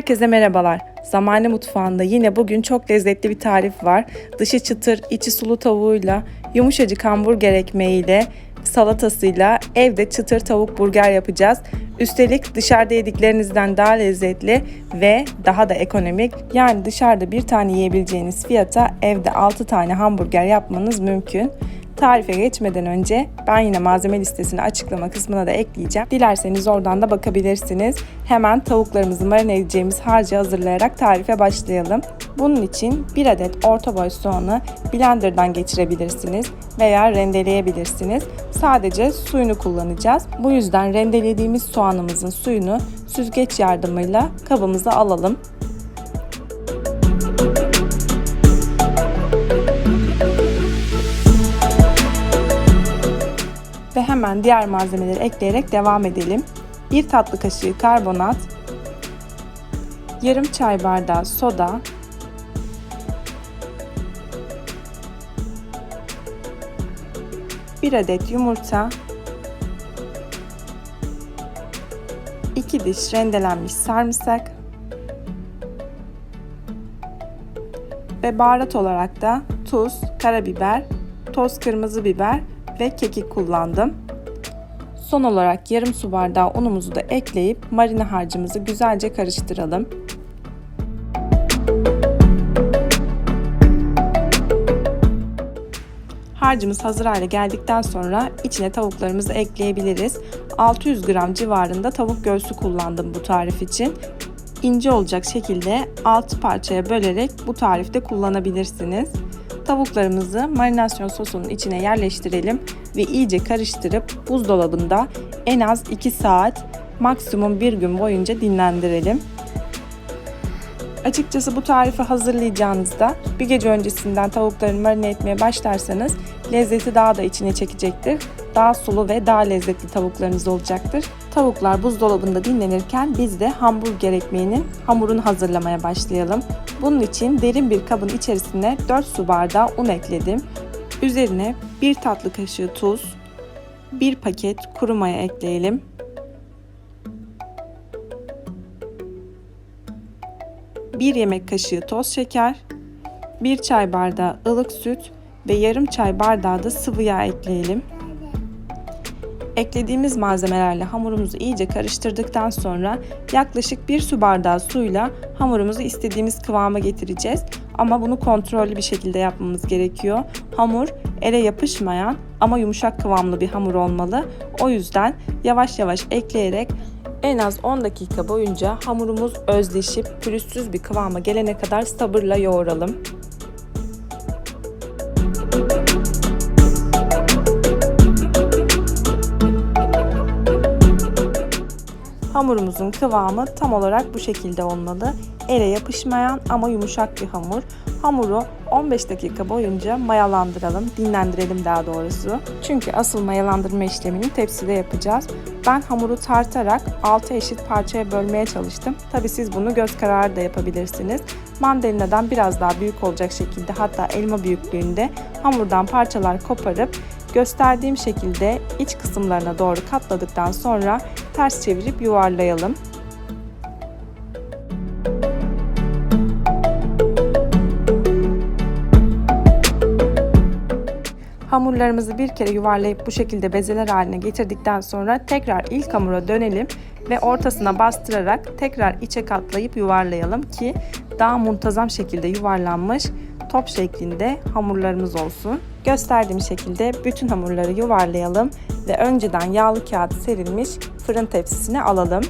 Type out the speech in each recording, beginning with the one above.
Herkese merhabalar. Zamane Mutfağı'nda yine bugün çok lezzetli bir tarif var. Dışı çıtır, içi sulu tavuğuyla, yumuşacık hamburger ekmeğiyle, salatasıyla evde çıtır tavuk burger yapacağız. Üstelik dışarıda yediklerinizden daha lezzetli ve daha da ekonomik. Yani dışarıda bir tane yiyebileceğiniz fiyata evde 6 tane hamburger yapmanız mümkün. Tarife geçmeden önce ben yine malzeme listesini açıklama kısmına da ekleyeceğim. Dilerseniz oradan da bakabilirsiniz. Hemen tavuklarımızı marine edeceğimiz harcı hazırlayarak tarife başlayalım. Bunun için 1 adet orta boy soğanı blenderdan geçirebilirsiniz veya rendeleyebilirsiniz. Sadece suyunu kullanacağız. Bu yüzden rendelediğimiz soğanımızın suyunu süzgeç yardımıyla kabımıza alalım. Ve hemen diğer malzemeleri ekleyerek devam edelim. 1 tatlı kaşığı karbonat, yarım çay bardağı soda, bir adet yumurta, 2 diş rendelenmiş sarımsak ve baharat olarak da tuz, karabiber, toz kırmızı biber ve kekik kullandım. Son olarak yarım su bardağı unumuzu da ekleyip marine harcımızı güzelce karıştıralım. Harcımız hazır hale geldikten sonra içine tavuklarımızı ekleyebiliriz. 600 gram civarında tavuk göğsü kullandım bu tarif için. İnce olacak şekilde 6 parçaya bölerek bu tarifte kullanabilirsiniz. Tavuklarımızı marinasyon sosunun içine yerleştirelim ve iyice karıştırıp buzdolabında en az 2 saat maksimum 1 gün boyunca dinlendirelim. Açıkçası bu tarifi hazırlayacağınızda bir gece öncesinden tavukları marine etmeye başlarsanız lezzeti daha da içine çekecektir. Daha sulu ve daha lezzetli tavuklarınız olacaktır. Tavuklar buzdolabında dinlenirken biz de hamburger ekmeğinin hamurunu hazırlamaya başlayalım. Bunun için derin bir kabın içerisine 4 su bardağı un ekledim. Üzerine 1 tatlı kaşığı tuz, 1 paket kuru maya ekleyelim. Bir yemek kaşığı toz şeker, 1 çay bardağı ılık süt ve yarım çay bardağı da sıvı yağ ekleyelim. Eklediğimiz malzemelerle hamurumuzu iyice karıştırdıktan sonra yaklaşık 1 su bardağı suyla hamurumuzu istediğimiz kıvama getireceğiz. Ama bunu kontrollü bir şekilde yapmamız gerekiyor. Hamur ele yapışmayan ama yumuşak kıvamlı bir hamur olmalı. O yüzden yavaş yavaş ekleyerek en az 10 dakika boyunca hamurumuz özleşip pürüzsüz bir kıvama gelene kadar sabırla yoğuralım. Hamurumuzun kıvamı tam olarak bu şekilde olmalı. Ele yapışmayan ama yumuşak bir hamur. Hamuru 15 dakika boyunca mayalandıralım, dinlendirelim daha doğrusu. Çünkü asıl mayalandırma işlemini tepside yapacağız. Ben hamuru tartarak 6 eşit parçaya bölmeye çalıştım. Tabi siz bunu göz kararı da yapabilirsiniz. Mandalinadan biraz daha büyük olacak şekilde hatta elma büyüklüğünde hamurdan parçalar koparıp gösterdiğim şekilde iç kısımlarına doğru katladıktan sonra ters çevirip yuvarlayalım. Hamurlarımızı bir kere yuvarlayıp bu şekilde bezeler haline getirdikten sonra tekrar ilk hamura dönelim ve ortasına bastırarak tekrar içe katlayıp yuvarlayalım ki daha muntazam şekilde yuvarlanmış top şeklinde hamurlarımız olsun. Gösterdiğim şekilde bütün hamurları yuvarlayalım ve önceden yağlı kağıt serilmiş fırın tepsisine alalım.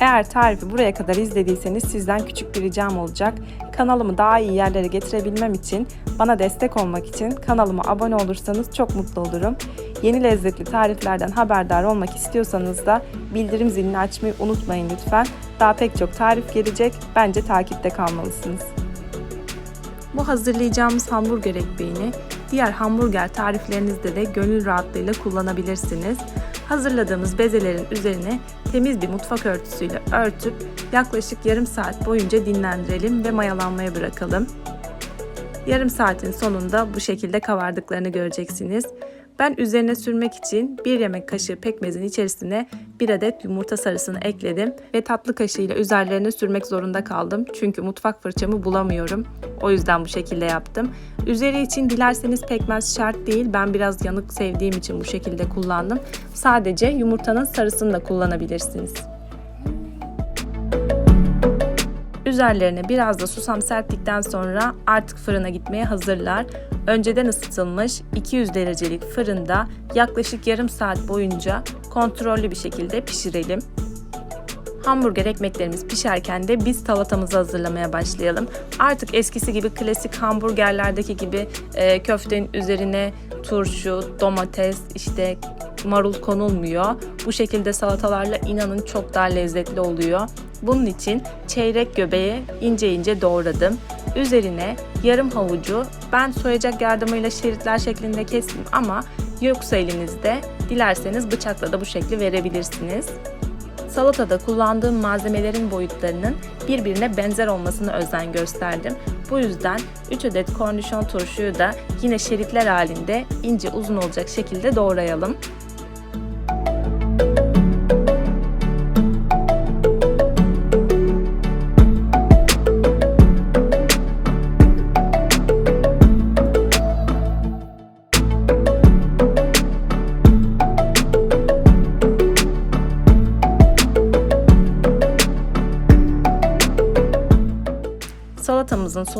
Eğer tarifi buraya kadar izlediyseniz sizden küçük bir ricam olacak. Kanalımı daha iyi yerlere getirebilmem için, bana destek olmak için kanalıma abone olursanız çok mutlu olurum. Yeni lezzetli tariflerden haberdar olmak istiyorsanız da bildirim zilini açmayı unutmayın lütfen. Daha pek çok tarif gelecek. Bence takipte kalmalısınız. Bu hazırlayacağımız hamburger ekmeğini diğer hamburger tariflerinizde de gönül rahatlığıyla kullanabilirsiniz. Hazırladığımız bezelerin üzerine temiz bir mutfak örtüsüyle örtüp yaklaşık yarım saat boyunca dinlendirelim ve mayalanmaya bırakalım. Yarım saatin sonunda bu şekilde kavardıklarını göreceksiniz. Ben üzerine sürmek için bir yemek kaşığı pekmezin içerisine bir adet yumurta sarısını ekledim ve tatlı kaşığıyla üzerlerine sürmek zorunda kaldım. Çünkü mutfak fırçamı bulamıyorum. O yüzden bu şekilde yaptım. Üzeri için dilerseniz pekmez şart değil. Ben biraz yanık sevdiğim için bu şekilde kullandım. Sadece yumurtanın sarısını da kullanabilirsiniz. Üzerlerine biraz da susam serptikten sonra artık fırına gitmeye hazırlar. Önceden ısıtılmış 200 derecelik fırında yaklaşık yarım saat boyunca kontrollü bir şekilde pişirelim. Hamburger ekmeklerimiz pişerken de biz salatamızı hazırlamaya başlayalım. Artık eskisi gibi klasik hamburgerlerdeki gibi e, köftenin üzerine turşu, domates, işte marul konulmuyor. Bu şekilde salatalarla inanın çok daha lezzetli oluyor. Bunun için çeyrek göbeği ince ince doğradım. Üzerine yarım havucu ben soyacak yardımıyla şeritler şeklinde kestim ama yoksa elinizde dilerseniz bıçakla da bu şekli verebilirsiniz. Salatada kullandığım malzemelerin boyutlarının birbirine benzer olmasına özen gösterdim. Bu yüzden 3 adet kornişon turşuyu da yine şeritler halinde ince uzun olacak şekilde doğrayalım.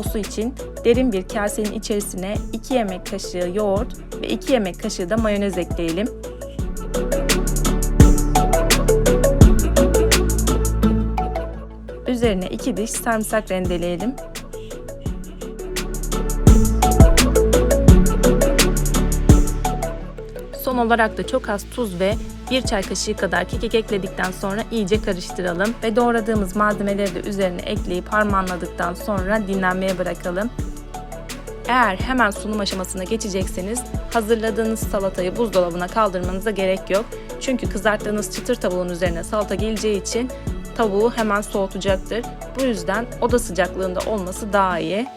Sosu için derin bir kasenin içerisine 2 yemek kaşığı yoğurt ve 2 yemek kaşığı da mayonez ekleyelim. Üzerine 2 diş sarımsak rendeleyelim. Son olarak da çok az tuz ve 1 çay kaşığı kadar kekik ekledikten sonra iyice karıştıralım ve doğradığımız malzemeleri de üzerine ekleyip harmanladıktan sonra dinlenmeye bırakalım. Eğer hemen sunum aşamasına geçecekseniz hazırladığınız salatayı buzdolabına kaldırmanıza gerek yok. Çünkü kızarttığınız çıtır tavuğun üzerine salata geleceği için tavuğu hemen soğutacaktır. Bu yüzden oda sıcaklığında olması daha iyi.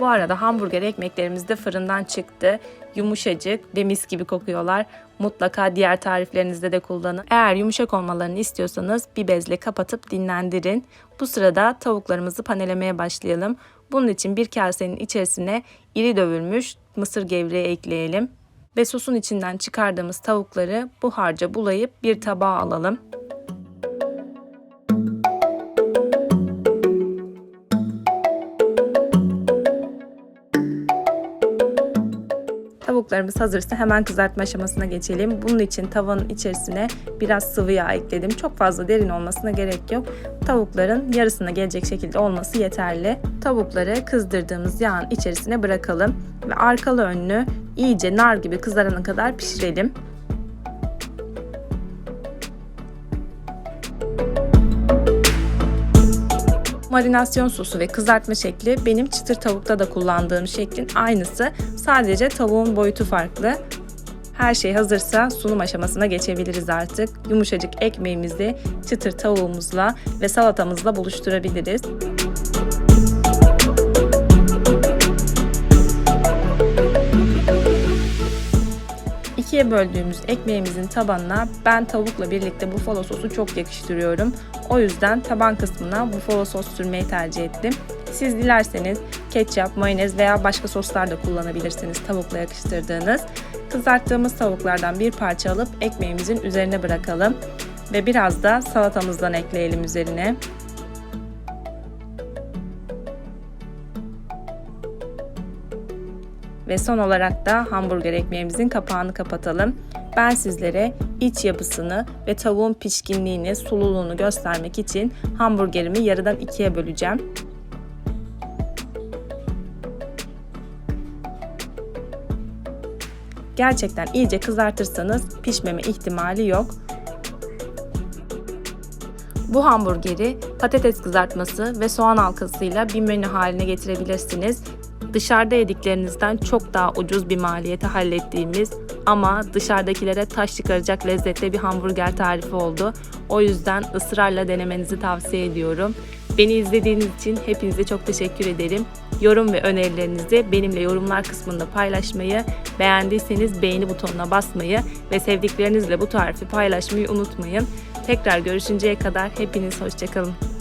Bu arada hamburger ekmeklerimiz de fırından çıktı. Yumuşacık ve mis gibi kokuyorlar. Mutlaka diğer tariflerinizde de kullanın. Eğer yumuşak olmalarını istiyorsanız bir bezle kapatıp dinlendirin. Bu sırada tavuklarımızı panelemeye başlayalım. Bunun için bir kasenin içerisine iri dövülmüş mısır gevreği ekleyelim. Ve sosun içinden çıkardığımız tavukları bu harca bulayıp bir tabağa alalım. Tavuklarımız hazırsa hemen kızartma aşamasına geçelim. Bunun için tavanın içerisine biraz sıvı yağ ekledim. Çok fazla derin olmasına gerek yok. Tavukların yarısına gelecek şekilde olması yeterli. Tavukları kızdırdığımız yağın içerisine bırakalım ve arkalı önlü iyice nar gibi kızarana kadar pişirelim. Marinasyon sosu ve kızartma şekli benim çıtır tavukta da kullandığım şeklin aynısı. Sadece tavuğun boyutu farklı. Her şey hazırsa sunum aşamasına geçebiliriz artık. Yumuşacık ekmeğimizi çıtır tavuğumuzla ve salatamızla buluşturabiliriz. İkiye böldüğümüz ekmeğimizin tabanına ben tavukla birlikte bufalo sosu çok yakıştırıyorum. O yüzden taban kısmına bufalo sos sürmeyi tercih ettim. Siz dilerseniz ketçap, mayonez veya başka soslar da kullanabilirsiniz tavukla yakıştırdığınız. Kızarttığımız tavuklardan bir parça alıp ekmeğimizin üzerine bırakalım ve biraz da salatamızdan ekleyelim üzerine. Ve son olarak da hamburger ekmeğimizin kapağını kapatalım. Ben sizlere iç yapısını ve tavuğun pişkinliğini, sululuğunu göstermek için hamburgerimi yarıdan ikiye böleceğim. Gerçekten iyice kızartırsanız pişmeme ihtimali yok. Bu hamburgeri patates kızartması ve soğan halkasıyla bir menü haline getirebilirsiniz dışarıda yediklerinizden çok daha ucuz bir maliyete hallettiğimiz ama dışarıdakilere taş çıkaracak lezzetli bir hamburger tarifi oldu. O yüzden ısrarla denemenizi tavsiye ediyorum. Beni izlediğiniz için hepinize çok teşekkür ederim. Yorum ve önerilerinizi benimle yorumlar kısmında paylaşmayı, beğendiyseniz beğeni butonuna basmayı ve sevdiklerinizle bu tarifi paylaşmayı unutmayın. Tekrar görüşünceye kadar hepiniz hoşçakalın.